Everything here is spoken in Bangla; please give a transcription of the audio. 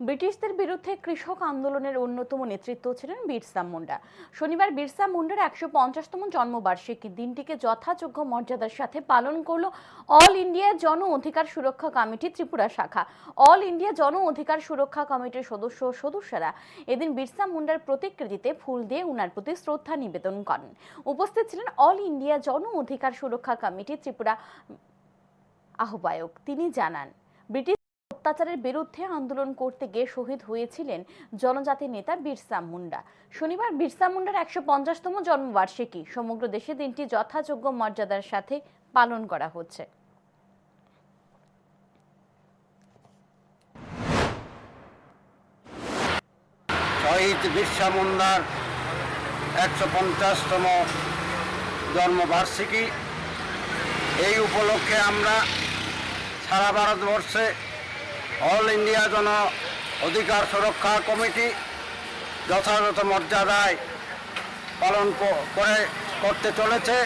ব্রিটিশদের বিরুদ্ধে কৃষক আন্দোলনের অন্যতম নেতৃত্ব ছিলেন বিরসা মুন্ডা। শনিবার বিরসা মুন্ডার একশো পঞ্চাশতম জন্মবার্ষিকী দিনটিকে যথাযোগ্য মর্যাদার সাথে পালন করল অল ইন্ডিয়া জন অধিকার সুরক্ষা কমিটি ত্রিপুরা শাখা। অল ইন্ডিয়া জন অধিকার সুরক্ষা কমিটির সদস্য সদস্যরা এদিন বিরসা মুন্ডার প্রতিকৃতিতে ফুল দিয়ে উনার প্রতি শ্রদ্ধা নিবেদন করেন। উপস্থিত ছিলেন অল ইন্ডিয়া জন অধিকার সুরক্ষা কমিটি ত্রিপুরা আহ্বায়ক। তিনি জানান, ব্রিটিশ অত্যাচারের বিরুদ্ধে আন্দোলন করতে গিয়ে শহীদ হয়েছিলেন জনজাতির নেতা বিরসা মুন্ডা। শনিবার বিরসা মুন্ডার একশো পঞ্চাশতম জন্মবার্ষিকী সমগ্র দেশে দিনটি যথাযোগ্য মর্যাদার সাথে পালন করা হচ্ছে। শহীদ বিরসা মুন্ডার একশো পঞ্চাশতম জন্মবার্ষিকী। এই উপলক্ষে আমরা সারা ভারতবর্ষে অল ইন্ডিয়া জন অধিকার সুরক্ষা কমিটি যথাযথ মর্যাদায় পালন করে করতে চলেছে।